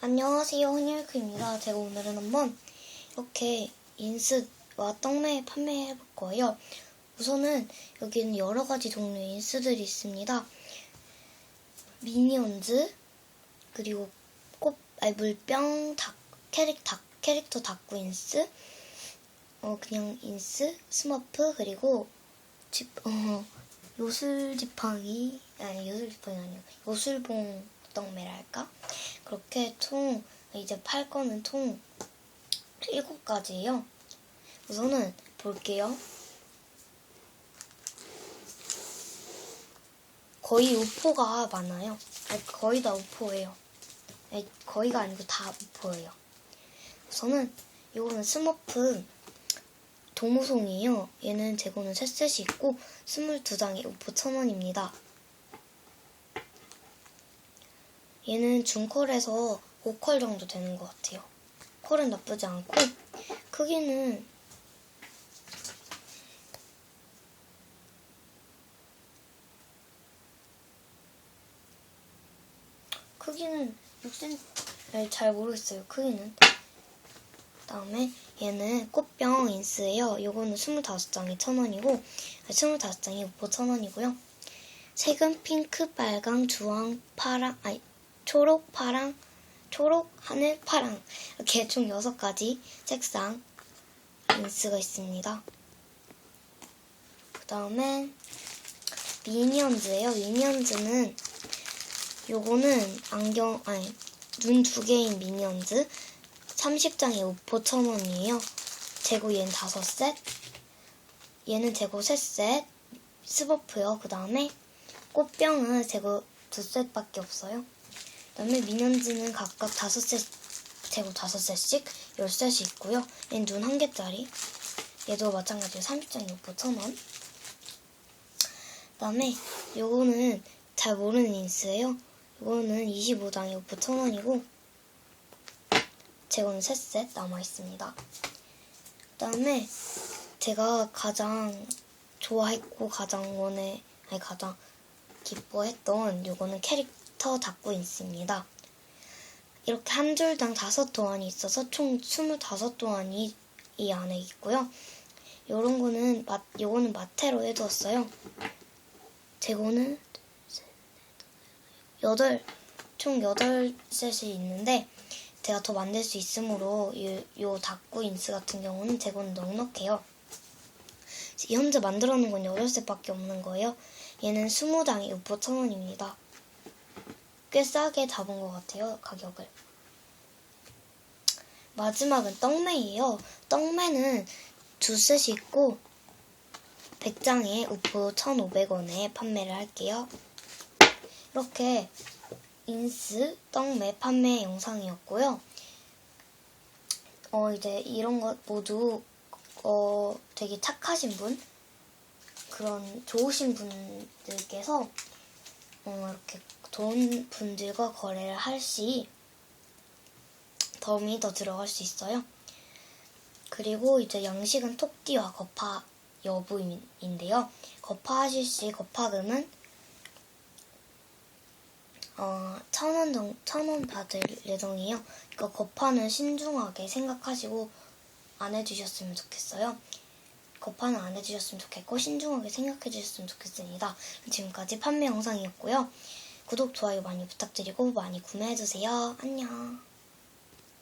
안녕하세요, 흔일크입니다. 제가 오늘은 한번 이렇게 인스와 떡메 판매해 볼 거예요. 우선은 여기는 여러 가지 종류의 인스들이 있습니다. 미니언즈, 그리고 꽃, 아니, 물병, 닭, 캐릭, 닭, 캐릭터 다꾸 인스, 어, 그냥 인스, 스머프, 그리고 집, 어, 요술지팡이, 아니, 요술지팡이 아니고, 요술봉 떡메랄까? 그렇게 총, 이제 팔 거는 총 7가지예요. 우선은 볼게요. 거의 우포가 많아요. 거의 다 우포예요. 거의가 아니고 다 우포예요. 우선은 이거는 스머프 도무송이에요. 얘는 재고는 3셋이 있고 22장에 우포 1000원입니다. 얘는 중컬에서 5컬 정도 되는 것 같아요. 컬은 나쁘지 않고 크기는 크기는 6cm 아니, 잘 모르겠어요. 크기는 그다음에 얘는 꽃병 인스예요. 요거는 25장이 1000원이고 25장이 5,000원이고요. 색은 핑크, 빨강, 주황, 파랑, 아니 초록, 파랑, 초록, 하늘, 파랑 이렇게 총 6가지 색상 인스가 있습니다. 그 다음에 미니언즈예요. 미니언즈는 요거는 안경, 아니 눈 두 개인 미니언즈 30장에 5,000원이에요. 재고 얘는 5셋, 얘는 재고 3셋, 스버프요. 그 다음에 꽃병은 재고 2셋밖에 없어요. 그 다음에 미니언즈는 각각 5셋, 재고 5셋씩 10셋이 있고요. 얘는 눈 한 개짜리. 얘도 마찬가지로 30장에 5,000원. 그 다음에 요거는 잘 모르는 인스예요. 요거는 25장에 5,000원이고 재고는 3셋 남아 있습니다. 그 다음에 제가 가장 좋아했고 가장 원해 아니 가장 기뻐했던 요거는 캐릭 터 다꾸 인스입니다. 이렇게 한 줄당 다섯 도안이 있어서 총 25도안이 이 안에 있고요. 요런 거는 마, 요거는 마테로 해두었어요. 재고는 여덟 총 8셋이 있는데 제가 더 만들 수 있으므로 이, 요 다꾸 인스 같은 경우는 재고는 넉넉해요. 현재 만들어 놓은 건 8셋밖에 없는 거예요. 얘는 20장에 6,000원입니다. 꽤 싸게 잡은 것 같아요, 가격을. 마지막은 떡매예요. 떡매는 두 셋이 있고 100장에 우포 1,500원에 판매를 할게요. 이렇게 인스 떡매 판매 영상이었고요. 어 이제 이런 것 모두 어 되게 착하신 분 그런 좋으신 분들께서 어 이렇게 좋은 분들과 거래를 할 시 덤이 더 들어갈 수 있어요. 그리고 이제 양식은 톡띠와 거파 여부인데요. 거파하실 시 거파금은 어, 천원 정, 천원 받을 예정이에요. 이거 거파는 신중하게 생각하시고 안 해주셨으면 좋겠어요. 거파는 안 해주셨으면 좋겠고 신중하게 생각해 주셨으면 좋겠습니다. 지금까지 판매 영상이었고요. 구독, 좋아요 많이 부탁드리고 많이 구매해주세요. 안녕.